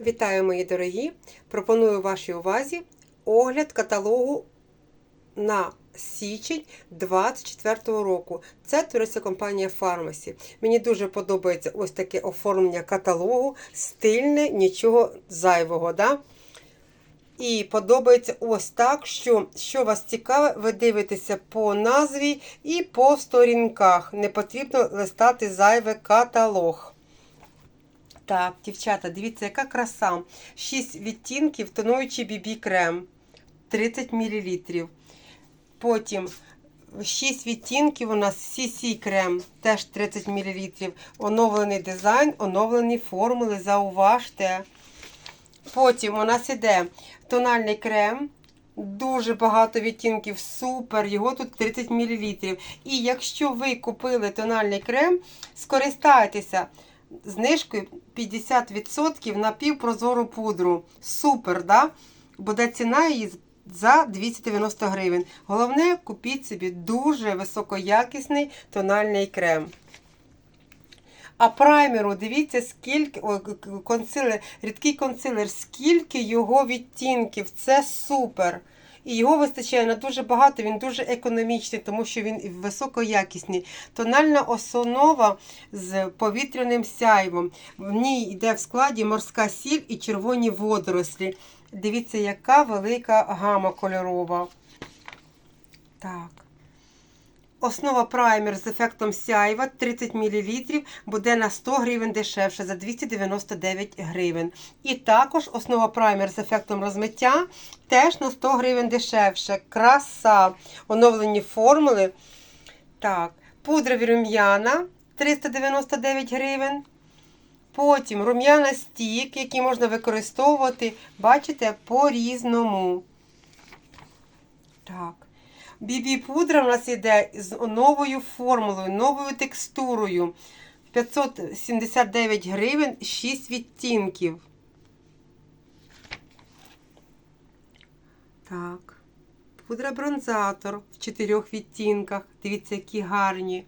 Вітаю, мої дорогі! Пропоную вашій увазі огляд каталогу на січень 2024 року. Це туристська компанія Pharmacy. Мені дуже подобається ось таке оформлення каталогу, стильне, нічого зайвого. Да? І подобається ось так, що що вас цікаве, ви дивитеся по назві і по сторінках. Не потрібно листати зайвий каталог. Так, дівчата, дивіться, яка краса. 6 відтінків тонуючий BB крем 30 мл. Потім 6 відтінків у нас CC крем, теж 30 мл. Оновлений дизайн, оновлені формули, зауважте. Потім у нас іде тональний крем. Дуже багато відтінків, супер, його тут 30 мл. І якщо ви купили тональний крем, скористайтеся знижкою 50% на півпрозору пудру. Супер, да? Буде ціна її за 290 гривень. Головне, купіть собі дуже високоякісний тональний крем. А праймеру, дивіться, скільки о, консилер, рідкий консилер, скільки його відтінків. Це супер. І його вистачає на дуже багато, він дуже економічний, тому що він високоякісний. Тональна основа з повітряним сяйвом. В ній йде в складі морська сіль і червоні водорослі. Дивіться, яка велика гама кольорова. Так. Основа праймер з ефектом сяйва 30 мл буде на 100 гривень дешевше за 299 гривень. І також основа праймер з ефектом розмиття теж на 100 гривень дешевше. Краса. Оновлені формули. Так, пудрові рум'яна 399 гривень. Потім рум'яна стік, який можна використовувати, бачите, по-різному. Так. Бібі пудра у нас йде з новою формулою, новою текстурою. 579 гривень, 6 відтінків. Так. Пудра бронзатор в 4 відтінках. Дивіться, які гарні.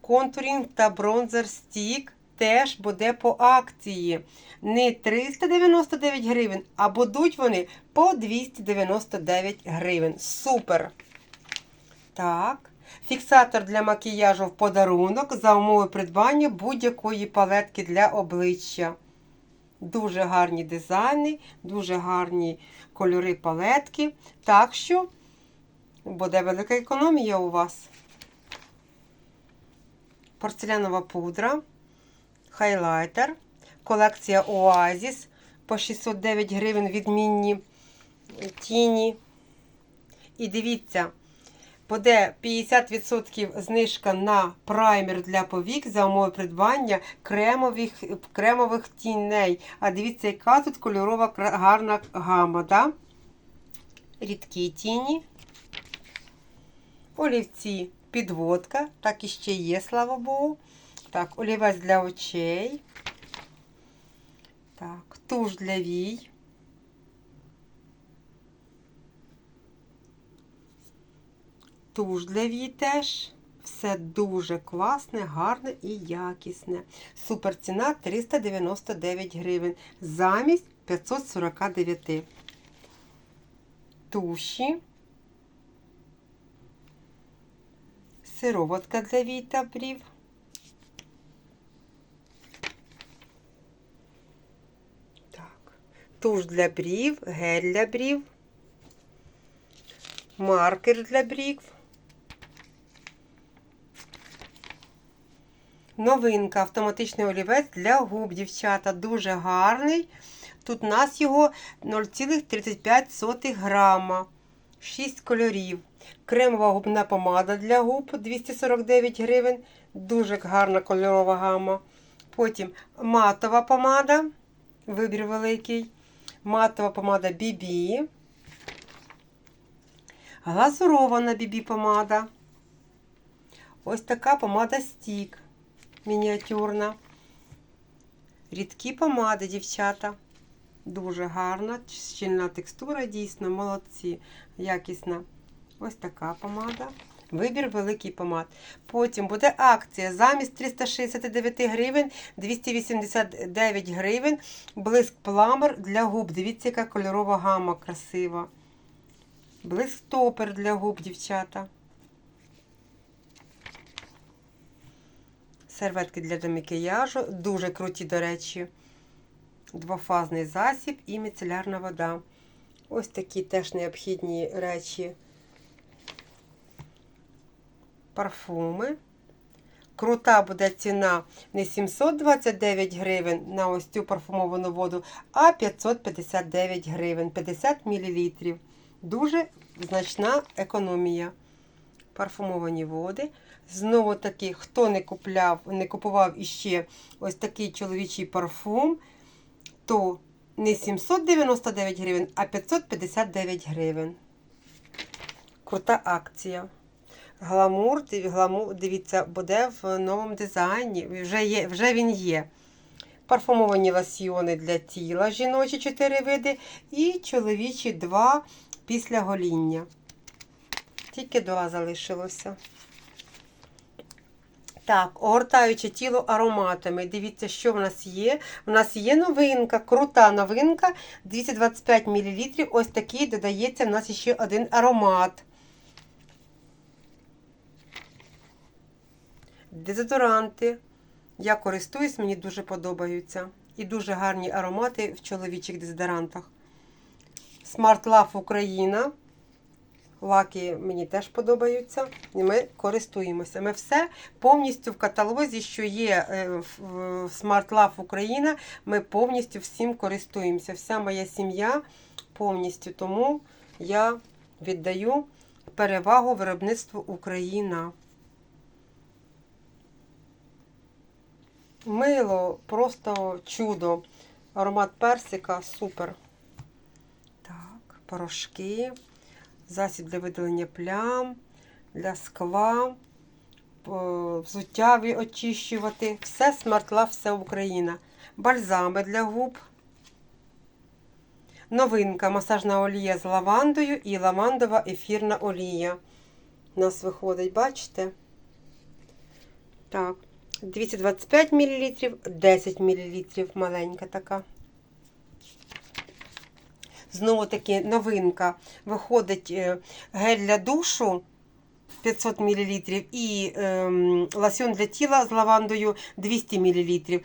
Контурінг та бронзер стік теж буде по акції. Не 399 гривень, а будуть вони по 299 гривень. Супер! Так. Фіксатор для макіяжу в подарунок за умови придбання будь-якої палетки для обличчя. Дуже гарні дизайни, дуже гарні кольори палетки. Так що буде велика економія у вас. Порцелянова пудра, хайлайтер, колекція Оазіс по 609 гривень відмінні тіні. І дивіться, буде 50% знижка на праймер для повік за умови придбання кремових кремових тіней. А дивіться, яка тут кольорова гарна гама. Да? Рідкі тіні, олівці, підводка, так і ще є, слава Богу. Так, олівець для очей. Так, туш для вій. Туш для вій теж. Все дуже класне, гарне і якісне. Супер ціна 399 гривень. Замість 549. Туші. Сироватка для вій та брів. Так. Туш для брів, гель для брів. Маркер для брів. Новинка автоматичний олівець для губ, дівчата. Дуже гарний. Тут у нас його 0,35 грама. 6 кольорів. Кремова губна помада для губ 249 гривень. Дуже гарна кольорова гама. Потім матова помада. Вибір великий. Матова помада BB. Глазурована BB помада. Ось така помада стік мініатюрна. Рідкі помади, дівчата. Дуже гарна, щільна текстура, дійсно, молодці, якісна. Ось така помада. Вибір великий помад. Потім буде акція замість 369 гривень 289 гривень. Блиск пламер для губ. Дивіться, яка кольорова гама красива. Блиск топер для губ, дівчата. Серветки для демакіяжу. Дуже круті, до речі. Двофазний засіб і міцелярна вода. Ось такі теж необхідні речі. Парфуми. Крута буде ціна не 729 гривень на ось цю парфумовану воду, а 559 гривень, 50 мл. Дуже значна економія. Парфумовані води. Знову таки, хто не купляв, не купував іще ось такий чоловічий парфум, то не 799 гривень, а 559 гривень. Крута акція. Гламур, гламур, дивіться, буде в новому дизайні. Вже, є, вже він є. Парфумовані лосьйони для тіла, жіночі 4 види, і чоловічі 2 після гоління. Тільки 2 залишилося. Так, огортаючи тіло ароматами. Дивіться, що в нас є. У нас є новинка, крута новинка. 225 мл. Ось такий додається в нас ще один аромат. Дезодоранти. Я користуюсь, мені дуже подобаються. І дуже гарні аромати в чоловічих дезодорантах. Smart Love Україна. Лаки мені теж подобаються. І ми користуємося. Ми все повністю в каталозі, що є е, в в Smart Love Україна, ми повністю всім користуємося. Вся моя сім'я повністю. Тому я віддаю перевагу виробництву Україна. Мило, просто чудо. Аромат персика супер. Так, порошки, засіб для видалення плям, для скла, по- взуття очищувати. Все смертла, все Україна. Бальзами для губ. Новинка масажна олія з лавандою і лавандова ефірна олія. У нас виходить, бачите? Так. 225 мл, 10 мл, маленька така. Знову таки новинка. Виходить е, гель для душу 500 мл і ем, лосьон для тіла з лавандою 200 мл.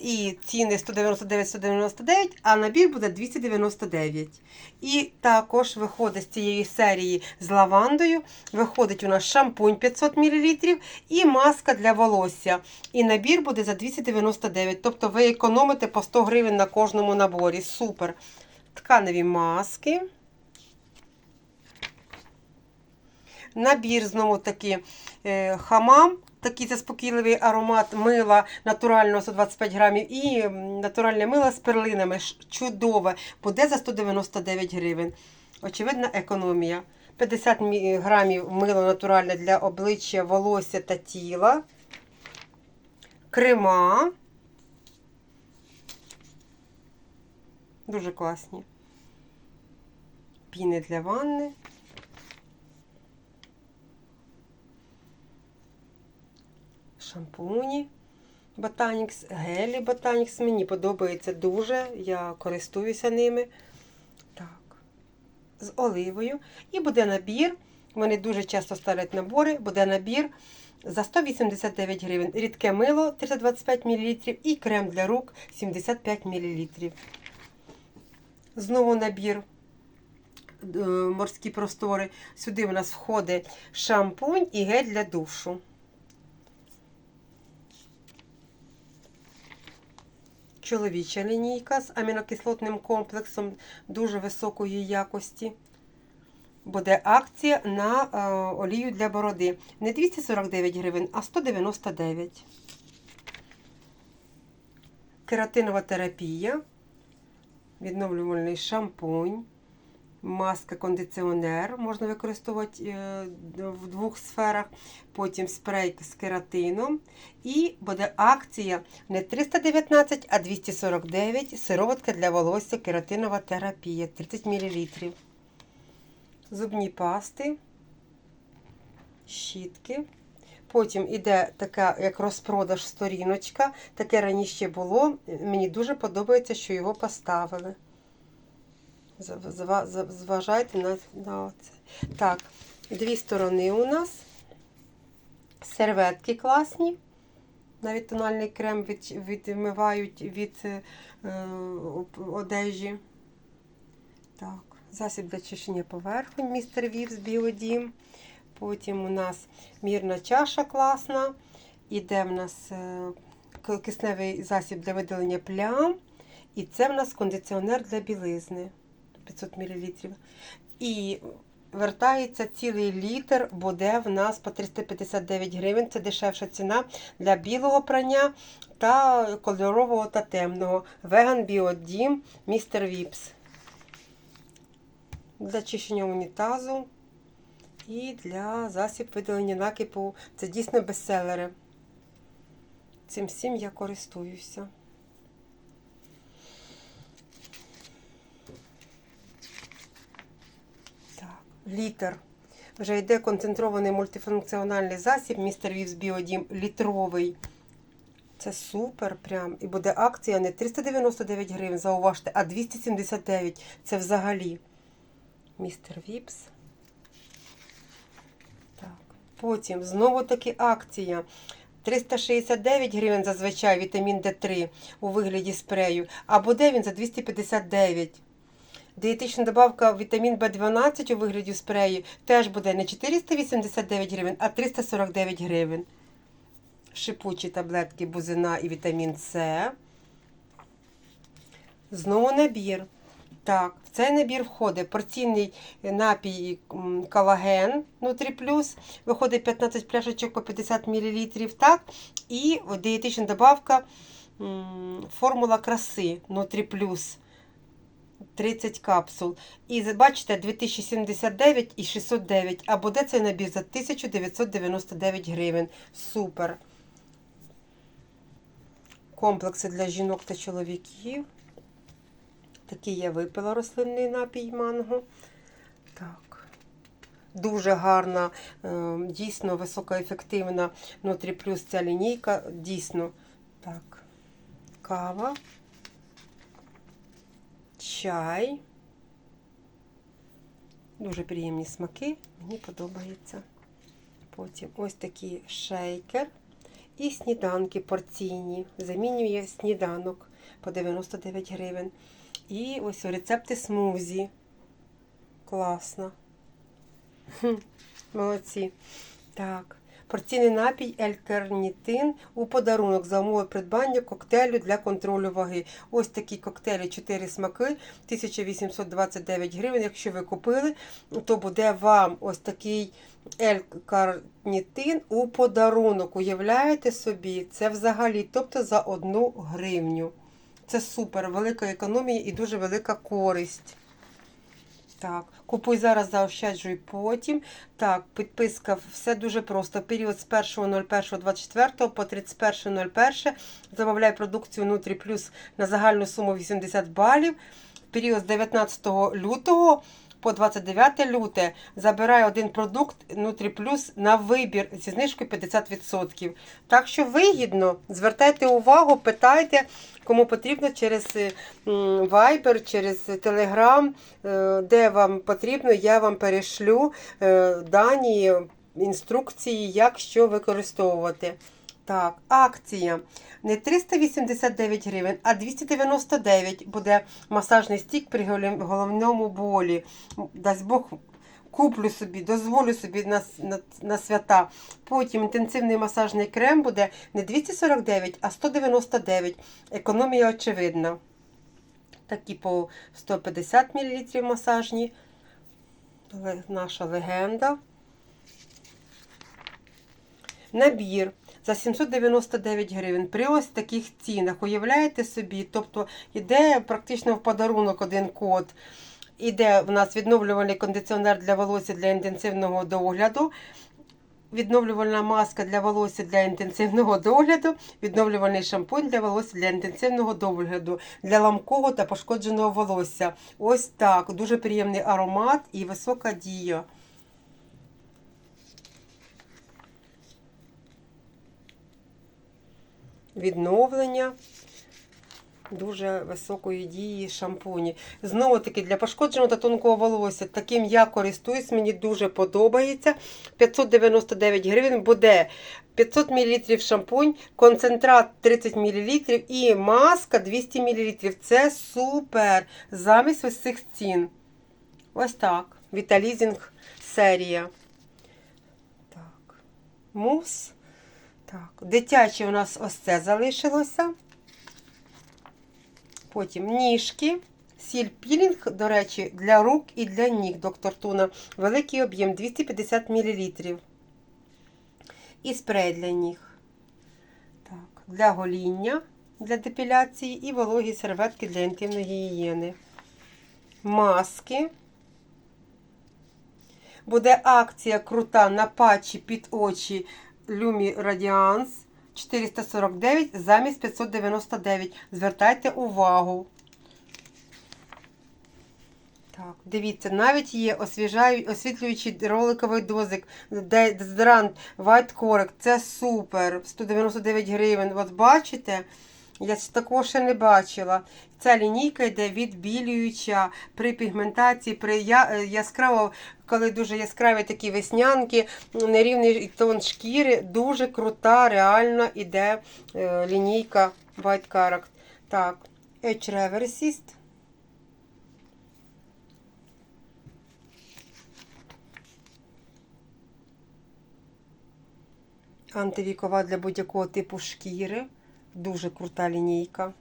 І ціни 199-199, а набір буде 299. І також виходить з цієї серії з лавандою. Виходить у нас шампунь 500 мл і маска для волосся. І набір буде за 299. Тобто ви економите по 100 гривень на кожному наборі. Супер. Тканеві маски. Набір знову таки е, хамам. Такий заспокійливий аромат мила натурального 125 грамів і натуральне мило з перлинами. Чудове. Буде за 199 гривень. Очевидна економія. 50 грамів мило натуральне для обличчя, волосся та тіла. Крема. Дуже класні. Піни для ванни. Шампуні Botanix, гелі Botanix. Мені подобається дуже. Я користуюся ними. Так. З оливою. І буде набір. Вони дуже часто ставлять набори. Буде набір за 189 гривень. Рідке мило 325 мл і крем для рук 75 мл. Знову набір морські простори. Сюди у нас входить шампунь і гель для душу. Чоловіча лінійка з амінокислотним комплексом дуже високої якості. Буде акція на е, олію для бороди. Не 249 гривень, а 199. Кератинова терапія, відновлювальний шампунь, маска кондиціонер можна використовувати е, в двох сферах. Потім спрей з кератином. І буде акція не 319, а 249 сироватка для волосся кератинова терапія 30 мл. Зубні пасти щітки. Потім іде така, як розпродаж сторіночка. Таке раніше було. Мені дуже подобається, що його поставили. Зважайте на, на це. Так, дві сторони у нас. Серветки класні. Навіть тональний крем від, відмивають від е, одежі. Так, засіб для чищення поверхонь, містер Вівс Біодім. Потім у нас мірна чаша класна. Іде в нас е, кисневий засіб для видалення плям. І це в нас кондиціонер для білизни 500 мл. І вертається цілий літр, буде в нас по 359 гривень. Це дешевша ціна для білого прання та кольорового та темного. Веган Біодім Містер Віпс. Для чищення унітазу і для засіб видалення накипу. Це дійсно бестселери. Цим всім я користуюся. Так, літр. Вже йде концентрований мультифункціональний засіб містер Вівс Біодім літровий. Це супер прям. І буде акція не 399 гривень, зауважте, а 279. Це взагалі. Містер Віпс. Потім знову таки акція. 369 гривень зазвичай вітамін Д3 у вигляді спрею. А буде він за 259. Дієтична добавка вітамін В12 у вигляді спрею теж буде не 489 гривень, а 349 гривень. Шипучі таблетки бузина і вітамін С. Знову набір. Так, в цей набір входить порційний напій колаген Нутрі Плюс. Виходить 15 пляшечок по 50 мл. Так? І дієтична добавка формула краси Нутрі Плюс. 30 капсул. І бачите, 2079 і 609. А буде цей набір за 1999 гривень. Супер. Комплекси для жінок та чоловіків. Такий я випила рослинний напій манго. Так. Дуже гарна, е, дійсно високоефективна Нутрі Плюс ця лінійка. Дійсно. Так. Кава. Чай. Дуже приємні смаки. Мені подобається. Потім ось такий шейкер. І сніданки порційні. Замінює сніданок по 99 гривень. І ось рецепти смузі. Класно. Молодці. Так. Порційний напій L-карнітин у подарунок за умови придбання коктейлю для контролю ваги. Ось такі коктейлі 4 смаки, 1829 гривень. Якщо ви купили, то буде вам ось такий L-карнітин у подарунок. Уявляєте собі, це взагалі, тобто за одну гривню. Це супер, велика економія і дуже велика користь. Так, купуй зараз, заощаджуй потім. Так, підписка, все дуже просто. Період з 1.01.24 по 31.01. Замовляй продукцію Нутрі Плюс на загальну суму 80 балів. Період з 19 лютого по 29 люте забирай один продукт Нутрі Плюс на вибір зі знижкою 50%. Так що вигідно, звертайте увагу, питайте, кому потрібно через е, Viber, через Telegram, е, де вам потрібно, я вам перешлю е, дані, інструкції, як що використовувати. Так, акція. Не 389 гривень, а 299 буде масажний стік при головному болі. Дасть Бог, куплю собі, дозволю собі на, на, на свята. Потім інтенсивний масажний крем буде не 249, а 199. Економія очевидна. Такі по 150 мл масажні. Наша легенда. Набір за 799 гривень при ось таких цінах. Уявляєте собі? Тобто йде практично в подарунок один код. Іде в нас відновлювальний кондиціонер для волосся для інтенсивного догляду. Відновлювальна маска для волосся для інтенсивного догляду, відновлювальний шампунь для волосся для інтенсивного догляду, для ламкого та пошкодженого волосся. Ось так. Дуже приємний аромат і висока дія. Відновлення дуже високої дії шампуні. Знову таки для пошкодженого та тонкого волосся. Таким я користуюсь, мені дуже подобається. 599 гривень буде 500 мл шампунь, концентрат 30 мл і маска 200 мл. Це супер! Замість ось цих цін. Ось так. Віталізінг серія. Так. Мус. Так. Дитяче у нас ось це залишилося. Потім ніжки. Сіль пілінг, до речі, для рук і для ніг, доктор Туна. Великий об'єм 250 мл. І спрей для ніг. Так, для гоління, для депіляції і вологі серветки для інтимної гігієни. Маски. Буде акція крута на патчі під очі Lumi Радіанс 449 замість 599. Звертайте увагу. Так, дивіться, навіть є освітлюючий роликовий дозик дезодорант White Correct. Це супер. 199 гривень. От бачите? Я такого ще не бачила. Ця лінійка йде відбілююча при пігментації, при я- яскраво, коли дуже яскраві такі веснянки, нерівний тон шкіри. Дуже крута, реально іде е, лінійка White Correct. Так, Edge Reversist. Антивікова для будь-якого типу шкіри. Дуже крута лінійка.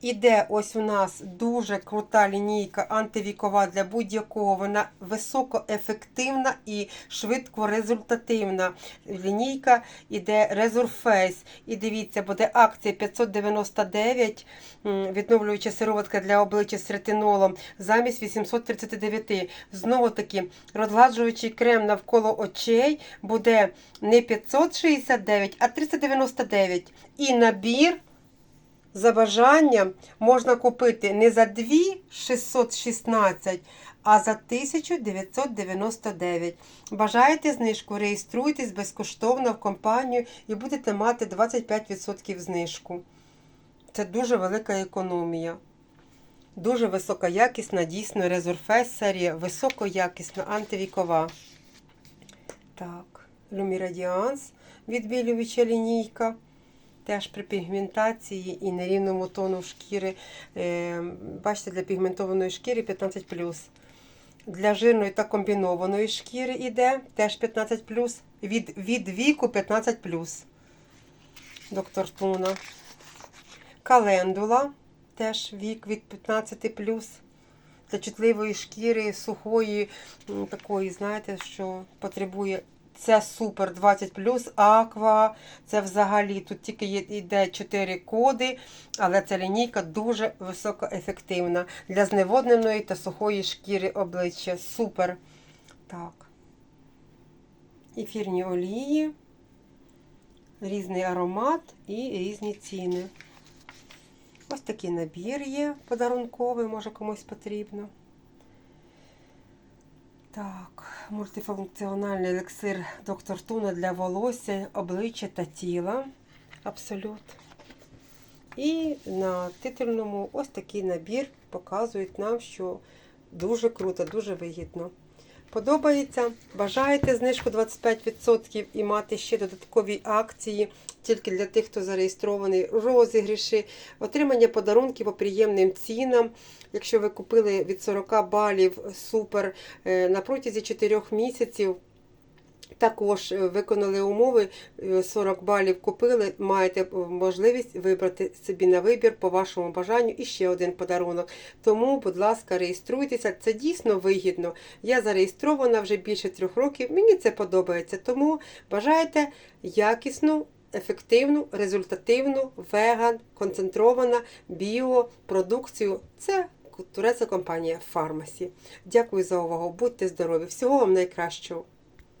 Іде ось у нас дуже крута лінійка антивікова для будь-якого. Вона високоефективна і швидко результативна. Лінійка іде Resurface. І дивіться, буде акція 599, м, відновлююча сироватка для обличчя з ретинолом замість 839. Знову таки, розгладжуючий крем навколо очей буде не 569, а 399. І набір за бажанням можна купити не за 2616, а за 1999. Бажаєте знижку? Реєструйтесь безкоштовно в компанію і будете мати 25% знижку. Це дуже велика економія. Дуже високоякісна, дійсно, Resurface серія, високоякісна, антивікова. Так, Lumiradiance, відбілююча лінійка. Теж при пігментації і нерівному тону шкіри. Е, Бачите, для пігментованої шкіри 15. Для жирної та комбінованої шкіри йде теж 15 Від, від віку 15 Доктор Туна. Календула теж вік від 15 Для чутливої шкіри, сухої, такої, знаєте, що потребує це супер 20 аква. Це взагалі тут тільки йде 4 коди, але ця лінійка дуже високоефективна для зневодненої та сухої шкіри обличчя. Супер. Так. Ефірні олії, різний аромат і різні ціни. Ось такий набір є подарунковий, може комусь потрібно. Так, мультифункціональний елексир доктор Туна для волосся, обличчя та тіла. Абсолют. І на титульному ось такий набір показують нам, що дуже круто, дуже вигідно. Подобається. Бажаєте знижку 25% і мати ще додаткові акції тільки для тих, хто зареєстрований, розігріші, отримання подарунків по приємним цінам. Якщо ви купили від 40 балів супер е, на протязі 4 місяців. Також е, виконали умови, е, 40 балів купили, маєте можливість вибрати собі на вибір по вашому бажанню і ще один подарунок. Тому, будь ласка, реєструйтеся, це дійсно вигідно. Я зареєстрована вже більше трьох років, мені це подобається. Тому бажаєте якісну, ефективну, результативну, веган, концентрована біопродукцію. Це турецька компанія Фармасі. Дякую за увагу, будьте здорові! Всього вам найкращого!